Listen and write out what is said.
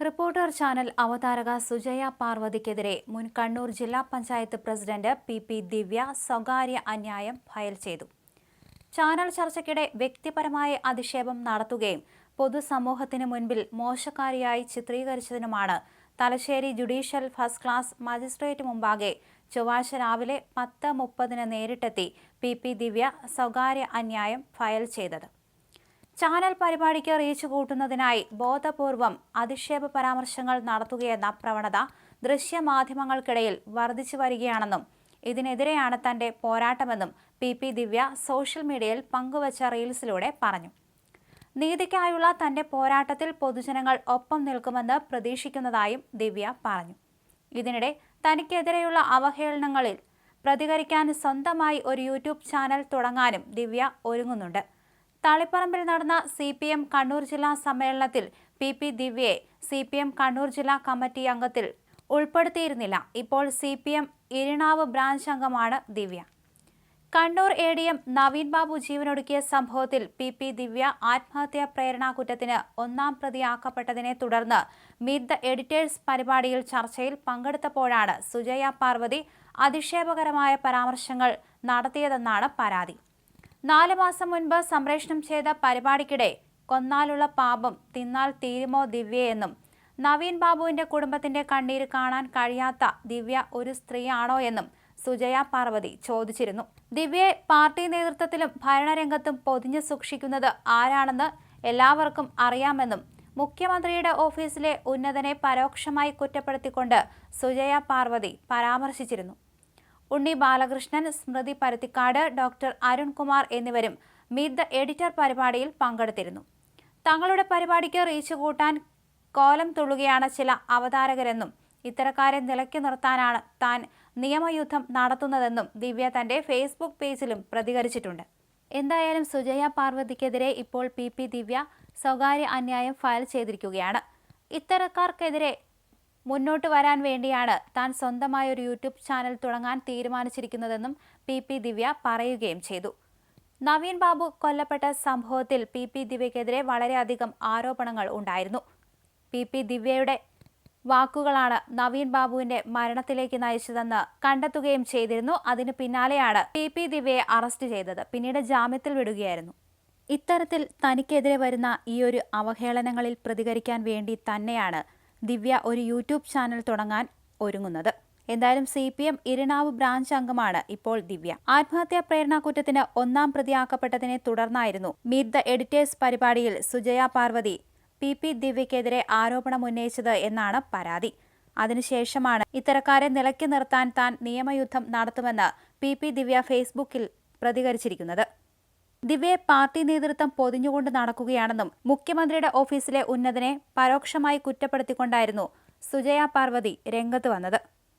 Reporter channel അവതാരക സുജയ പാർവതിക്കെതിരെ മുൻ കണ്ണൂർ ജില്ലാ panchayat president P P Divya സ്വകാര്യ അന്യായം ഫയൽ ചെയ്തു. ചാനൽ ചർച്ചയ്ക്കിടെ വ്യക്തിപരമായ അധിക്ഷേപം നടത്തുകയും പൊതുസമൂഹത്തിന് മുൻപിൽ മോശക്കാരിയായി ചിത്രീകരിച്ചതിനുമാണ് Thalassery judicial first class magistrate മുമ്പാകെ ചൊവ്വാഴ്ച രാവിലെ പത്ത് മുപ്പതിന് നേരിട്ടെത്തി പി പി ദിവ്യ സ്വകാര്യ അന്യായം ഫയൽ ചെയ്തത്. ചാനൽ പരിപാടിക്ക് റീച്ച് കൂട്ടുന്നതിനായി ബോധപൂർവം അധിക്ഷേപ പരാമർശങ്ങൾ നടത്തുകയെന്ന പ്രവണത ദൃശ്യമാധ്യമങ്ങൾക്കിടയിൽ വർദ്ധിച്ചു വരികയാണെന്നും ഇതിനെതിരെയാണ് തന്റെ പോരാട്ടമെന്നും പി പി ദിവ്യ സോഷ്യൽ മീഡിയയിൽ പങ്കുവച്ച റീൽസിലൂടെ പറഞ്ഞു. നീതിക്കായുള്ള തന്റെ പോരാട്ടത്തിൽ പൊതുജനങ്ങൾ ഒപ്പം നിൽക്കുമെന്ന് പ്രതീക്ഷിക്കുന്നതായും ദിവ്യ പറഞ്ഞു. ഇതിനിടെ തനിക്കെതിരെയുള്ള അവഹേളനങ്ങളിൽ പ്രതികരിക്കാൻ സ്വന്തമായി ഒരു യൂട്യൂബ് ചാനൽ തുടങ്ങാനും ദിവ്യ ഒരുങ്ങുന്നുണ്ട്. തളിപ്പറമ്പിൽ നടന്ന സി പി എം കണ്ണൂർ ജില്ലാ സമ്മേളനത്തിൽ പി പി ദിവ്യയെ സി പി എം കണ്ണൂർ ജില്ലാ കമ്മിറ്റി അംഗത്തിൽ ഉൾപ്പെടുത്തിയിരുന്നില്ല. ഇപ്പോൾ C P M Irinavu branch അംഗമാണ് Divya. Kannur A D M Naveen Babu ജീവനൊടുക്കിയ സംഭവത്തിൽ പി പി ദിവ്യ ആത്മഹത്യാ പ്രേരണാ കുറ്റത്തിന് ഒന്നാം പ്രതിയാക്കപ്പെട്ടതിനെ തുടർന്ന് മീറ്റ് ദ എഡിറ്റേഴ്സ് പരിപാടിയിൽ ചർച്ചയിൽ പങ്കെടുത്തപ്പോഴാണ് സുജയ പാർവതി അധിക്ഷേപകരമായ പരാമർശങ്ങൾ നടത്തിയതെന്നാണ് പരാതി. നാല് മാസം മുൻപ് സംപ്രേഷണം ചെയ്ത പരിപാടിക്കിടെ കൊന്നാലുള്ള പാപം തിന്നാൽ തീരുമോ ദിവ്യ എന്നും നവീൻ ബാബുവിന്റെ കുടുംബത്തിന്റെ കണ്ണീര് കാണാൻ കഴിയാത്ത ദിവ്യ ഒരു സ്ത്രീയാണോ എന്നും സുജയ പാർവതി ചോദിച്ചിരുന്നു. ദിവ്യയെ പാർട്ടി നേതൃത്വത്തിലും ഭരണരംഗത്തും പൊതിഞ്ഞു സൂക്ഷിക്കുന്നത് ആരാണെന്ന് എല്ലാവർക്കും അറിയാമെന്നും മുഖ്യമന്ത്രിയുടെ ഓഫീസിലെ ഉന്നതനെ പരോക്ഷമായി കുറ്റപ്പെടുത്തിക്കൊണ്ട് സുജയ പാർവതി പരാമർശിച്ചിരുന്നു. ഉണ്ണി ബാലകൃഷ്ണൻ സ്മൃതി പരുത്തിക്കാട് ഡോക്ടർ അരുൺകുമാർ എന്നിവരും മീറ്റ് ദ എഡിറ്റർ പരിപാടിയിൽ പങ്കെടുത്തിരുന്നു. തങ്ങളുടെ പരിപാടിക്ക് റീച്ച് കൂട്ടാൻ കോലം തുള്ളുകയാണ് ചില അവതാരകരെന്നും ഇത്തരക്കാരെ നിലയ്ക്ക് നിർത്താനാണ് താൻ നിയമയുദ്ധം നടത്തുന്നതെന്നും ദിവ്യ തന്റെ ഫേസ്ബുക്ക് പേജിലും പ്രതികരിച്ചിട്ടുണ്ട്. എന്തായാലും സുജയ പാർവതിക്കെതിരെ ഇപ്പോൾ പി പി ദിവ്യ സ്വകാര്യ അന്യായം ഫയൽ ചെയ്തിരിക്കുകയാണ്. ഇത്തരക്കാർക്കെതിരെ മുന്നോട്ട് വരാൻ വേണ്ടിയാണ് താൻ സ്വന്തമായ ഒരു യൂട്യൂബ് ചാനൽ തുടങ്ങാൻ തീരുമാനിച്ചിരിക്കുന്നതെന്നും പി പി ദിവ്യ പറയുകയും ചെയ്തു. നവീൻ ബാബു കൊല്ലപ്പെട്ട സംഭവത്തിൽ പി പി ദിവ്യക്കെതിരെ വളരെയധികം ആരോപണങ്ങൾ ഉണ്ടായിരുന്നു. പി പി ദിവ്യയുടെ വാക്കുകളാണ് നവീൻ ബാബുവിന്റെ മരണത്തിലേക്ക് നയിച്ചതെന്ന് കണ്ടെത്തുകയും ചെയ്തിരുന്നു. അതിന് പിന്നാലെയാണ് പി പി ദിവ്യയെ അറസ്റ്റ് ചെയ്തത്. പിന്നീട് ജാമ്യത്തിൽ വിടുകയായിരുന്നു. ഇത്തരത്തിൽ തനിക്കെതിരെ വരുന്ന ഈ ഒരു അവഹേളനങ്ങളിൽ പ്രതികരിക്കാൻ വേണ്ടി തന്നെയാണ് ദിവ്യ ഒരു യൂട്യൂബ് ചാനൽ തുടങ്ങാൻ ഒരുങ്ങുന്നത്. എന്തായാലും C P M Irinavu branch അംഗമാണ് ഇപ്പോൾ ദിവ്യ. ആത്മഹത്യാ പ്രേരണ കുറ്റത്തിന് ഒന്നാം പ്രതിയാക്കപ്പെട്ടതിനെ തുടർന്നായിരുന്നു മീറ്റ് ദ എഡിറ്റേഴ്സ് പരിപാടിയിൽ സുജയ പാർവതി പി പി ദിവ്യക്കെതിരെ ആരോപണം ഉന്നയിച്ചത് എന്നാണ് പരാതി. അതിനുശേഷമാണ് ഇത്തരക്കാരെ നിലയ്ക്ക് നിർത്താൻ താൻ നിയമയുദ്ധം നടത്തുമെന്ന് പി പി ദിവ്യ ഫേസ്ബുക്കിൽ പ്രതികരിച്ചിരിക്കുന്നത്. ദിവ്യയെ പാർട്ടി നേതൃത്വം പൊതിഞ്ഞുകൊണ്ട് നടക്കുകയാണെന്നും മുഖ്യമന്ത്രിയുടെ ഓഫീസിലെ ഉന്നതനെ പരോക്ഷമായി കുറ്റപ്പെടുത്തിക്കൊണ്ടായിരുന്നു സുജയ പാർവതി രംഗത്ത് വന്നത്.